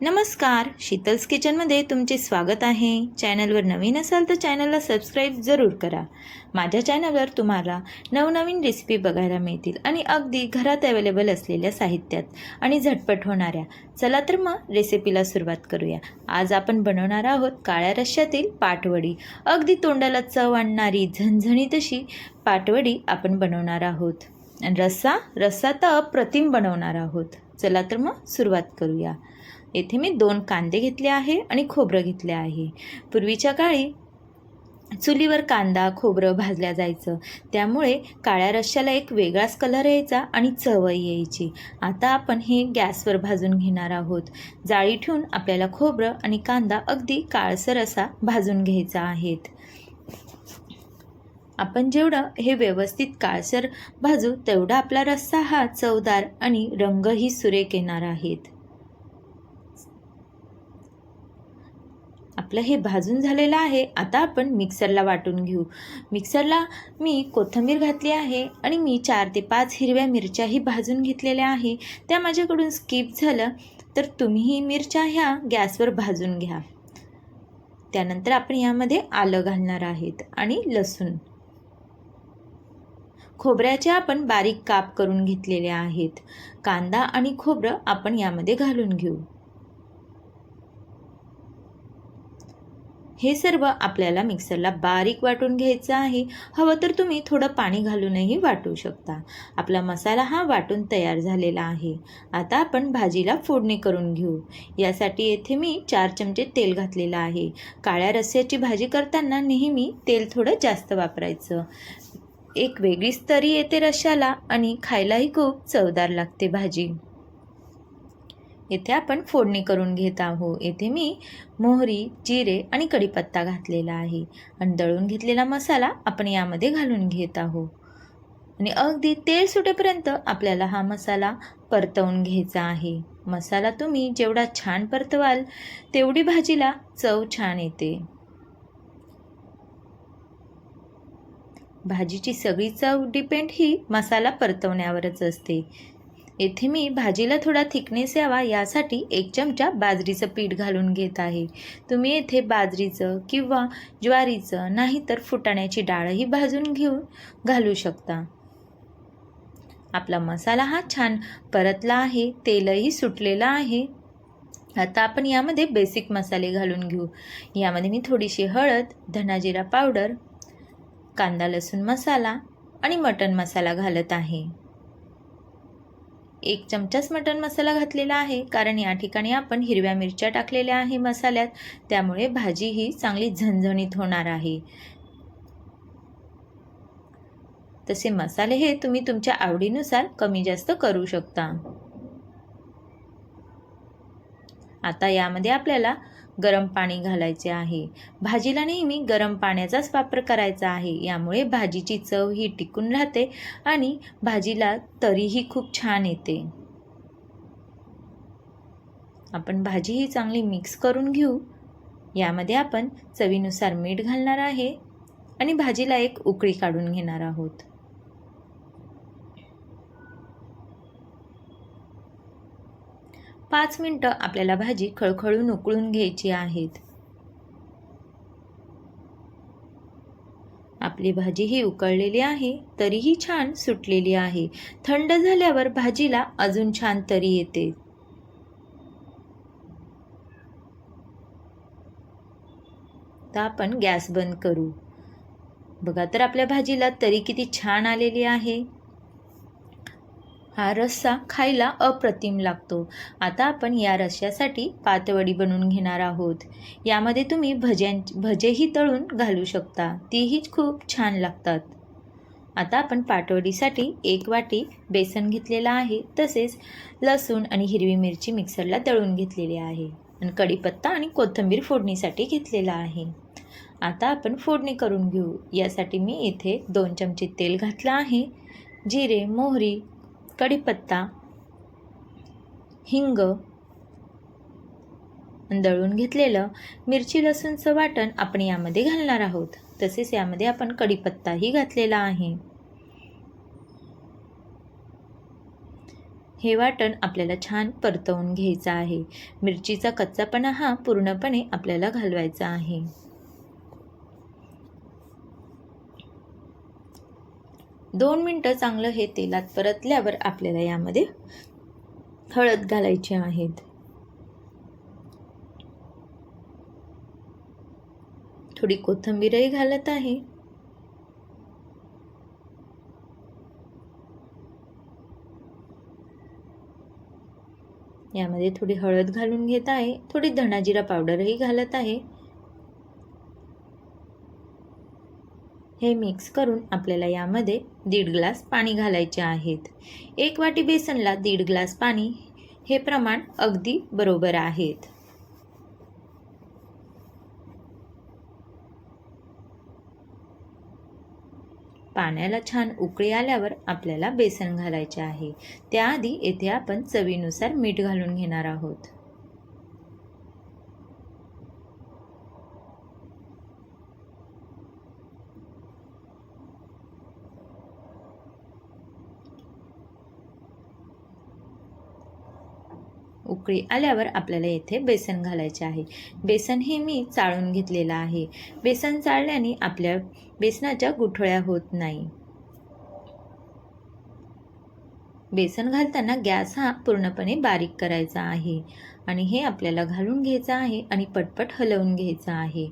नमस्कार शीतल्स किचनमध्ये तुमचे स्वागत आहे. चॅनलवर नवीन असाल तर चॅनलला सबस्क्राईब जरूर करा. माझ्या चॅनलवर तुम्हाला नवनवीन रेसिपी बघायला मिळतील आणि अगदी घरात अवेलेबल असलेल्या साहित्यात आणि झटपट होणाऱ्या चला तर मग रेसिपीला सुरुवात करूया. आज आपण बनवणार आहोत काळ्या रश्श्यातील पाटवडी. अगदी तोंडाला चव आणणारी झणझणीत अशी पाटवडी आपण बनवणार आहोत. आणि रस्सा रस्सा तर अप्रतिम बनवणार आहोत. चला तर मग सुरुवात करूया. येथे मी दोन कांदे घेतले आहे आणि खोबरं घेतले आहे. पूर्वीच्या काळी चुलीवर कांदा खोबरं भाजल्या जायचं. त्यामुळे काळ्या रश्श्याला एक वेगळाच कलर यायचा आणि चवही यायची. आता आपण हे गॅसवर भाजून घेणार आहोत. जाळी ठेवून आपल्याला खोबरं आणि कांदा अगदी काळसर असा भाजून घ्यायचा आहेत. आपण जेवढं हे व्यवस्थित काळसर भाजू तेवढा आपला रस्सा हा चवदार आणि रंगही सुरेख येणार आहेत. आपलं हे भाजून झालेलं आहे आता आपण मिक्सरला वाटून घेऊ. मिक्सरला मी कोथिंबीर घातली आहे आणि मी चार ते पाच हिरव्या मिरच्याही भाजून घेतलेल्या आहे. त्या माझ्याकडून स्किप झालं तर तुम्हीही मिरच्या ह्या गॅसवर भाजून घ्या. त्यानंतर आपण यामध्ये आलं घालणार आहेत आणि लसूण. खोबऱ्याचे आपण बारीक काप करून घेतलेले आहेत. कांदा आणि खोबरं आपण यामध्ये घालून घेऊ. हे सर्व आपल्याला मिक्सरला बारीक वाटून घ्यायचं आहे. हवं तर तुम्ही थोडं पाणी घालूनही वाटू शकता. आपला मसाला हा वाटून तयार झालेला आहे. आता आपण भाजीला फोडणी करून घेऊ. यासाठी येथे मी चार चमचे तेल घातलेलं आहे. काळ्या रस्स्याची भाजी करताना नेहमी तेल थोडं जास्त वापरायचं. एक वेगळीच तरी येते रश्शाला आणि खायलाही खूप चवदार लागते भाजी. येथे आपण फोडणी करून घेत आहोत. येथे मी मोहरी जिरे आणि कढीपत्ता घातलेला आहे. आणि दळून घेतलेला मसाला आपण यामध्ये घालून घेत आहोत. आणि अगदी तेल सुटेपर्यंत आपल्याला हा मसाला परतवून घ्यायचा आहे. मसाला तुम्ही जेवढा छान परतवाल तेवढी भाजीला चव छान येते. भाजीची सगळी चव डिपेंड ही मसाला परतवण्यावरच असते. येथे मी भाजीला थोडा थिकनेस यावा यासाठी एक चमचा बाजरीचं पीठ घालून घेत आहे. तुम्ही येथे बाजरीचं किंवा ज्वारीचं नाही तर फुटाण्याची डाळही भाजून घेऊन घालू शकता. आपला मसाला हा छान परतला आहे तेलही सुटलेलं आहे. आता आपण यामध्ये बेसिक मसाले घालून घेऊ. यामध्ये मी थोडीशी हळद धनाजिरा पावडर कांदा लसूण मसाला आणि मटण मसाला घालत आहे. एक चमचाच मटण मसाला घातलेला आहे. कारण या ठिकाणी आपण हिरव्या मिरच्या टाकलेल्या आहे मसाल्यात. त्यामुळे भाजी ही चांगली झणझणीत होणार आहे. तसे मसाले हे तुम्ही तुमच्या आवडीनुसार कमी जास्त करू शकता. आता यामध्ये आपल्याला गरम पाणी घालायचे आहे. भाजीला नेहमी गरम पाण्याचाच वापर करायचा आहे. यामुळे भाजीची चव ही टिकून राहते आणि भाजीला तरीही खूप छान येते. आपण भाजी ही चांगली मिक्स करून घेऊ. यामध्ये आपण चवीनुसार मीठ घालणार आहे आणि भाजीला एक उकळी काढून घेणार आहोत. पाच मिनटं आपल्याला भाजी खळखळून उकळून घ्यायची आहेत. आपली भाजी ही उकळलेली आहे तरीही छान सुटलेली आहे. थंड झाल्यावर भाजीला अजून छान तरी येते. तर आपण गॅस बंद करू. बघा तर आपल्या भाजीला तरी किती छान आलेली आहे. हा रस्सा खायला अप्रतिम लागतो. आता आपण या रश्श्यासाठी पातवडी बनवून घेणार आहोत. यामध्ये तुम्ही भज्यां भजेही तळून घालू शकता. तीही खूप छान लागतात. आता आपण पाटवडीसाठी एक वाटी बेसन घेतलेला आहे. तसेच लसूण आणि हिरवी मिरची मिक्सरला तळून घेतलेली आहे. आणि कढीपत्ता आणि कोथिंबीर फोडणीसाठी घेतलेला आहे. आता आपण फोडणी करून घेऊ. यासाठी मी इथे दोन चमचे तेल घातलं आहे. जिरे मोहरी कढीपत्ता हिंग दळून घेतलेलं मिरची लसूणचं वाटण आपण यामध्ये घालणार आहोत. तसेच यामध्ये आपण कढीपत्ताही घातलेला आहे. हे वाटण आपल्याला छान परतवून घ्यायचं आहे. मिरचीचा कच्चापणा हा पूर्णपणे आपल्याला घालवायचा आहे. दोन मिनटं चांगलं हे तेलात परतल्यावर आपल्याला यामध्ये हळद घालायची आहेत. थोडी कोथिंबीरही घालत आहे. यामध्ये थोडी हळद घालून घेत आहे. थोडी धणाजिरा पावडरही घालत आहे. हे मिक्स करून आपल्याला यामध्ये दीड ग्लास पाणी घालायचे आहेत. एक वाटी बेसनला दीड ग्लास पाणी हे प्रमाण अगदी बरोबर आहेत. पाण्याला छान उकळी आल्यावर आपल्याला बेसन घालायचे आहे. त्याआधी येथे आपण चवीनुसार मीठ घालून घेणार आहोत. उकळी आल्यावर आपल्याला येथे बेसन घालायचे आहे. बेसन हे मी चाळून घेतलेलं आहे. बेसन चाळल्याने आपल्या बेसनाच्या गुठळ्या होत नाही. बेसन घालताना गॅस हा पूर्णपणे बारीक करायचा आहे आणि हे आपल्याला घालून घ्यायचं आहे आणि पटपट हलवून घ्यायचं आहे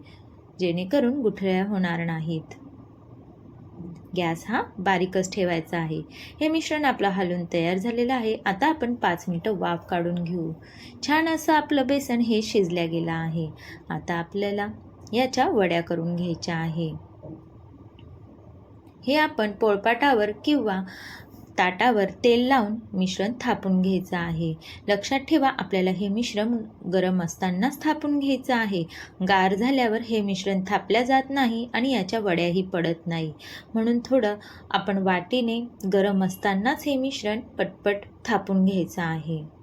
जेणेकरून गुठळ्या होणार नाहीत. गॅस हा बारीकच ठेवायचा आहे. हे मिश्रण आपलं हलून तयार झालेलं आहे. आता आपण पाच मिनटं वाफ काढून घेऊ. छान असं आपलं बेसन हे शिजल्या गेलं आहे. आता आपल्याला याच्या वड्या करून घ्यायच्या आहे. हे आपण पोळपाटावर किंवा ताटावर तेल लावून मिश्रण थापून घ्यायचं आहे. लक्षात ठेवा आपल्याला हे मिश्रण गरम असतानाच थापून घ्यायचं आहे. गार झाल्यावर हे मिश्रण थापल्या जात नाही आणि याच्या वड्याही पडत नाही. म्हणून थोडं आपण वाटीने गरम असतानाच हे मिश्रण पटपट थापून घ्यायचं आहे.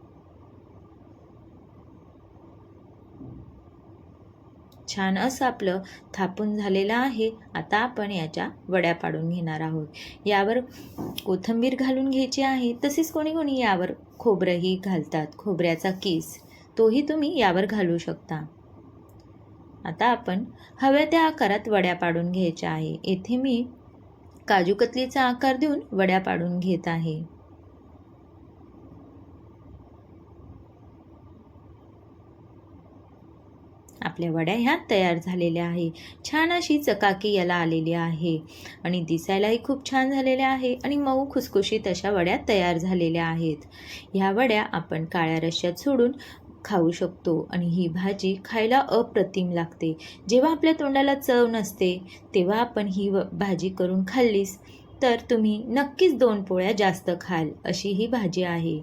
छान असं आपलं थापून झालेलं आहे. आता आपण याच्या वड्या पाडून घेणार आहोत. यावर कोथिंबीर घालून घ्यायची आहे. तसेच कोणी कोणी यावर खोबरंही घालतात. खोबऱ्याचा किस तोही तुम्ही यावर घालू शकता. आता आपण हव्या त्या आकारात वड्या पाडून घ्यायच्या आहे. येथे मी काजूकतलीचा आकार देऊन वड्या पाडून घेत आहे. आपल्या वड्या ह्या तयार झालेल्या आहे. छान अशी चकाकी याला आलेली आहे. आणि दिसायलाही खूप छान झालेल्या आहे आणि मऊ खुसखुशीत अशा वड्या तयार झालेल्या आहेत. ह्या वड्या आपण काळ्या रश्यात सोडून खाऊ शकतो आणि ही भाजी खायला अप्रतिम लागते. जेव्हा आपल्या तोंडाला चव नसते तेव्हा आपण ही व भाजी करून खाल्लीस तर तुम्ही नक्कीच दोन पोळ्या जास्त खाल अशी ही भाजी आहे.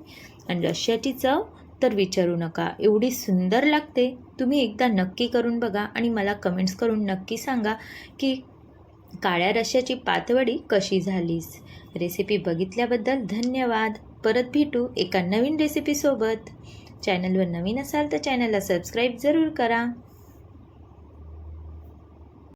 आणि रश्याची चव तर विचारू नका. एवढी सुंदर लागते. तुम्ही एकदा नक्की करून बघा आणि मला कमेंट्स करून नक्की सांगा की काळ्या रश्याची पातवडी कशी झालीस? रेसिपी बघितल्याबद्दल धन्यवाद. परत भेटू एका नवीन रेसिपीसोबत चॅनलवर नवीन असाल तर चॅनलला सबस्क्राईब जरूर करा.